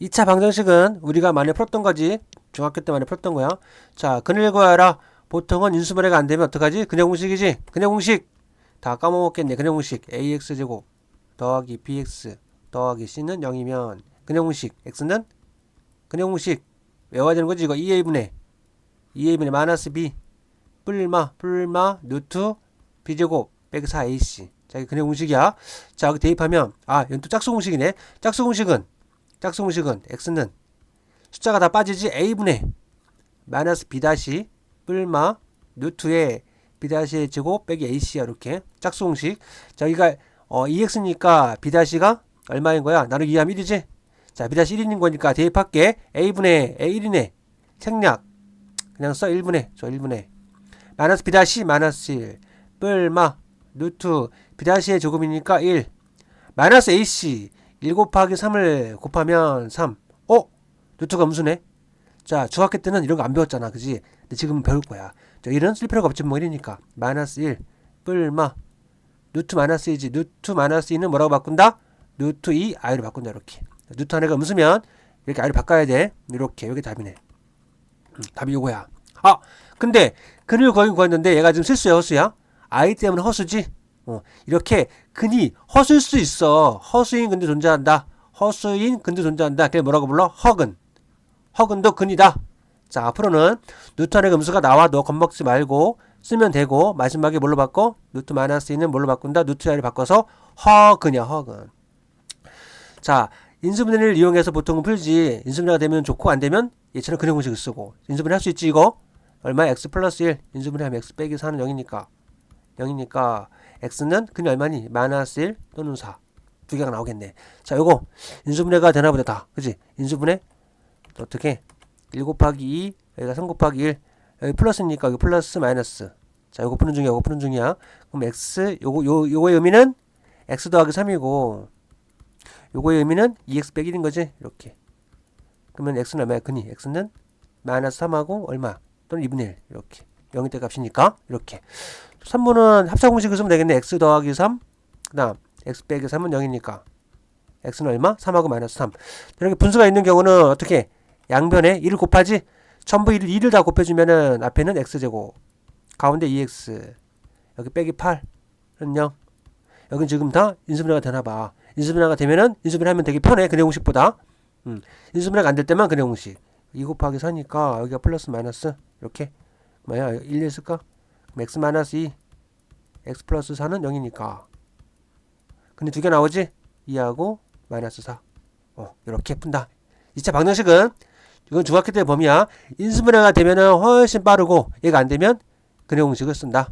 2차 방정식은 우리가 많이 풀었던 거지. 중학교 때 많이 풀었던 거야. 자, 근을 구하라. 보통은 인수분해가 안 되면 어떡하지? 그냥 공식이지? 그냥 공식. 다 까먹었겠네. 그냥 공식. ax제곱 더하기 bx 더하기 c는 0이면 그냥 공식. x는 그냥 공식. 외워야 되는 거지. 이거 2a분의 2a분의 마이너스 b 뿔마 뿔마 루트 b제곱 빼기 4ac. 자, 이게 그냥 공식이야. 자, 여기 대입하면 아, 이건 또 짝수 공식이네. 짝수 공식은 짝수 공식은 x는 숫자가 다 빠지지 a분의 마이너스 b 다시 뿔마 루트에 b 다시의 제곱 빼기 ac야 이렇게 짝수 공식. 자, 여기가 어 2x니까 b 다시가 얼마인 거야? 나누기 2하면 1이지? 자, b 다시 1인 거니까 대입할게. a분의 a1이네. 생략. 그냥 써 1분의 저 1분의 마이너스 b 다시 마이너스 1 뿔마 루트 b 다시의 제곱이니까 1 마이너스 ac 1 곱하기 3을 곱하면 3 어? 루트가 음수네? 자 중학교 때는 이런 거 안 배웠잖아. 그지? 근데 지금 배울 거야. 저 1은 쓸 필요가 없지 뭐 1이니까. 마이너스 1 뿔마. 루트 마이너스 2지. 루트 마이너스 2는 뭐라고 바꾼다? 루트 2 i로 바꾼다 이렇게. 루트 하나가 음수면 이렇게 i로 바꿔야 돼. 이렇게. 여기 답이네. 음, 답이 요거야. 아 근데 근을 거의 구했는데 얘가 지금 실수야 허수야? i 때문에 허수지? 어, 이렇게 근이 허수일 수 있어. 허수인 근도 존재한다. 허수인 근도 존재한다. 그게 뭐라고 불러? 허근. 허근도 근이다. 자, 앞으로는 뉴턴의 음수가 나와도 겁먹지 말고 쓰면 되고 마지막에 뭘로 바꿔? 루트 마이너스 2는 뭘로 바꾼다? 루트 i를 바꿔서 허근이야, 허근. 자, 인수분해를 이용해서 보통은 풀지. 인수분해가 되면 좋고 안 되면 얘처럼 근형 공식을 쓰고. 인수분해 할 수 있지, 이거? 얼마? x 플러스 1. 인수분해하면 x 빼기 4는 0이니까. 0이니까 x는 근이 얼마니? 마이너스 1 또는 4. 두 개가 나오겠네. 자, 요거 인수분해가 되나 보다 다. 그지? 인수분해 또 어떻게? 1 곱하기 2 여기가 3 곱하기 1 여기 플러스니까 여기 플러스 마이너스. 자, 요거 푸는 중이야. 요거 푸는 중이야. 그럼 x 요거 요 요거의 의미는 x 더하기 3이고 요거의 의미는 2x 빼기 1인 거지. 이렇게. 그러면 x는 얼마야? 근이 x는 마이너스 3하고 얼마? 또는 2분의 1 이렇게. 0이 때 값이니까 이렇게. 3분은 합차 공식을 쓰면 되겠네. x 더하기 3. 그다음 x 빼기 3은 0이니까 x는 얼마? 3하고 마이너스 3. 이렇게 분수가 있는 경우는 어떻게? 양변에 1을 곱하지? 전부 1을 2를 다 곱해주면은 앞에는 x제곱 가운데 2x 여기 빼기 8은 0 여긴 지금 다 인수분해가 되나봐 인수분해가 되면은 인수분해 하면 되게 편해 근해 공식보다 음, 인수분해가 안 될 때만 근해 공식 2 곱하기 4니까 여기가 플러스 마이너스 이렇게 뭐야 1 했을까? X 마이너스 2 x 플러스 4는 0이니까. 근데 두 개 나오지? 2하고 마이너스 4 어, 이렇게 푼다. 2차 방정식은 이건 중학교 때 범위야. 인수분해가 되면 은 훨씬 빠르고 얘가 안 되면 근해 공식을 쓴다